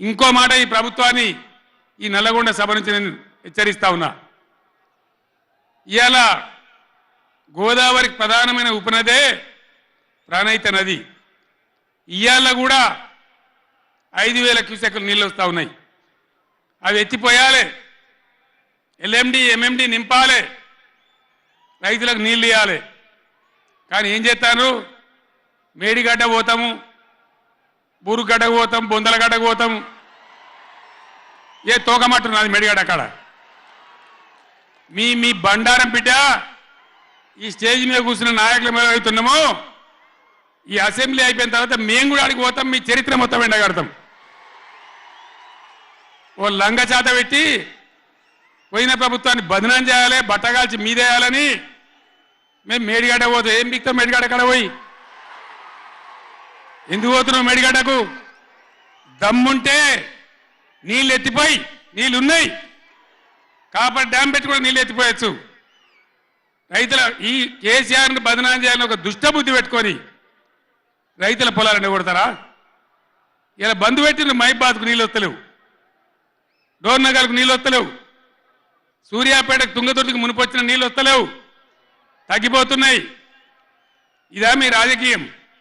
ఇంకో మాట ఈ ప్రభుత్వాన్ని ఈ నల్లగొండ సభ నుంచి నేను హెచ్చరిస్తా ఉన్నా. ఇవాళ గోదావరికి ప్రధానమైన ఉపనదే ప్రాణహిత నది. ఇవాళ కూడా ఐదు వేల క్యూసెక్లు నీళ్ళు వస్తూ ఉన్నాయి. అవి ఎత్తిపోయాలి. ఎల్ఎండి ఎంఎండి నింపాలి. రైతులకు నీళ్ళు ఇవ్వాలి కానీ ఏం చేస్తాను? మేడిగడ్డ పోతాము. బూరుగడ్డకు పోతాం బొందలగడ్డకు పోతాం. ఏ తోకమట్టు నాది మేడిగడ్డ అక్కడ మీ మీ బండారం బిడ్డ ఈ స్టేజ్ మీద కూర్చున్న నాయకుల మీద అవుతున్నాము? ఈ అసెంబ్లీ అయిపోయిన తర్వాత మేము కూడా అడిగి పోతాం మీ చరిత్ర మొత్తం ఎండగడతాం. ఓ లంగ చేత పెట్టి పోయిన ప్రభుత్వాన్ని బదనం చేయాలి బట్టగాల్చి మీదేయాలని మేము మేడిగడ్డ పోతాం ఏం బిక్తాం మేడిగడ్డ కడ పోయి? ఎందుకు పోతున్నావు మేడిగడ్డకు? దమ్ముంటే నీళ్ళు ఎత్తిపోయి నీళ్ళు ఉన్నాయి కాబట్టి డ్యామ్ పెట్టి కూడా నీళ్ళు ఎత్తిపోయచ్చు రైతుల ఈ కేసీఆర్ని బదనాం చేయాలని ఒక దుష్టబుద్ధి పెట్టుకొని రైతుల పొలాలని కొడతారా ఇలా బంధు పెట్టిన మైబాద్కు నీళ్ళు వస్తలేవు డోర్నగర్కు నీళ్ళు వస్తలేవు సూర్యాపేటకు తుంగతుర్తికి మునిపొచ్చిన నీళ్ళు వస్తలేవు తగ్గిపోతున్నాయి. ఇదా మీ రాజకీయం.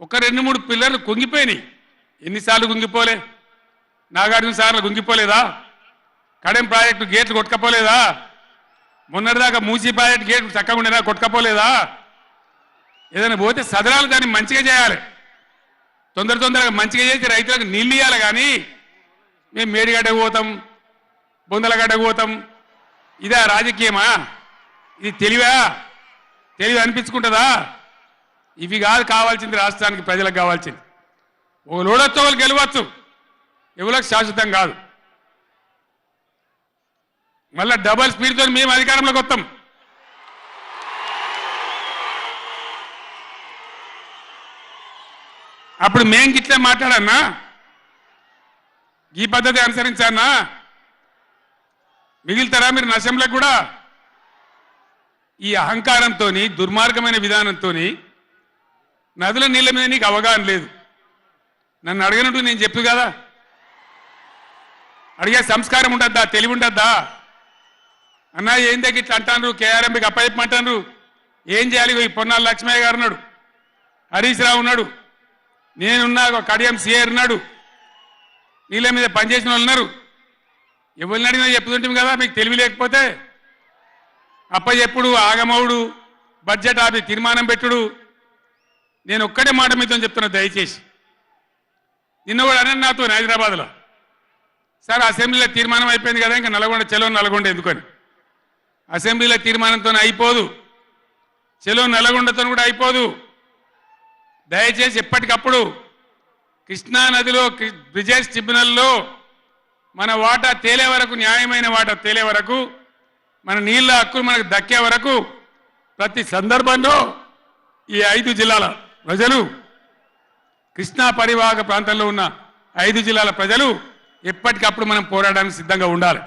ఒక రెండు మూడు పిల్లర్లు కుంగిపోయినాయి. ఎన్నిసార్లు కుంగిపోలే? నాగార్జున సార్లు కుంగిపోలేదా? కడెం ప్రాజెక్టు గేట్లు కొట్టుకపోలేదా? మొన్నటిదాకా మూసీ ప్రాజెక్టు గేట్లు చక్కగా ఉండేదా? కొట్టుకపోలేదా? ఏదైనా పోతే సదరాలు దాన్ని మంచిగా చేయాలి. తొందర తొందరగా మంచిగా చేసి రైతులకు నీళ్ళు ఇవ్వాలి కానీ మేము మేడిగడ్డకు పోతాం బొందలగడ్డకు పోతాం. ఇదా రాజకీయమా? ఇది తెలివా? తెలివి అనిపించుకుంటుందా? ఇవి కాదు కావాల్సింది రాష్ట్రానికి ప్రజలకు కావాల్సింది. ఒక లోడొచ్చు వాళ్ళు గెలవచ్చు ఎవరికి శాశ్వతం కాదు. మళ్ళా డబల్ స్పీడ్తో మేము అధికారంలోకి వస్తాం. అప్పుడు మేం గిట్లే మాట్లాడన్నా ఈ పద్ధతి అనుసరించానా? మిగులుతారా మీరు నశంలో కూడా? ఈ అహంకారంతో దుర్మార్గమైన విధానంతో నదుల నీళ్ళ మీద నీకు అవగాహన లేదు. నన్ను అడగనట్టు నేను చెప్పు కదా. అడిగే సంస్కారం ఉండద్దా తెలివి ఉండద్దా అన్నా ఏం దగ్గర ఇట్లా అంటాను కేఆర్ఎంకి అప్పచెప్పమంటాను ఏం చేయాలి? ఈ పొన్నాల లక్ష్మయ్య గారు ఉన్నాడు. హరీష్ రావు ఉన్నాడు. నేనున్నా ఒక కడియం సిఆర్ ఉన్నాడు. నీళ్ళ మీద పనిచేసిన వాళ్ళు ఉన్నారు. ఎవరిని అడిగినా చెప్తుంటాం కదా? మీకు తెలివి లేకపోతే. అప్పచెప్పుడు ఆగమవుడు బడ్జెట్ ఆపి తీర్మానం పెట్టుడు. నేను ఒక్కడే మాట మీతో చెప్తున్నా దయచేసి. నిన్న కూడా అన్నాను నాతో హైదరాబాద్లో. సార్ అసెంబ్లీలో తీర్మానం అయిపోయింది కదా ఇంకా నల్గొండ చెలో నల్గొండ ఎందుకని? అసెంబ్లీలో తీర్మానంతో అయిపోదు. చెలో నల్గొండతో కూడా అయిపోదు. దయచేసి ఎప్పటికప్పుడు కృష్ణా నదిలో కృ- బ్రిజేష్ ట్రిబ్యునల్లో మన వాటా తేలే వరకు న్యాయమైన వాటా తేలే వరకు మన నీళ్ళ హక్కులు మనకు దక్కే వరకు ప్రతి సందర్భంలో ఈ ఐదు జిల్లాల ప్రజలు కృష్ణా పరివాహక ప్రాంతంలో ఉన్న ఐదు జిల్లాల ప్రజలు ఎప్పటికప్పుడు మనం పోరాడడానికి సిద్ధంగా ఉండాలి.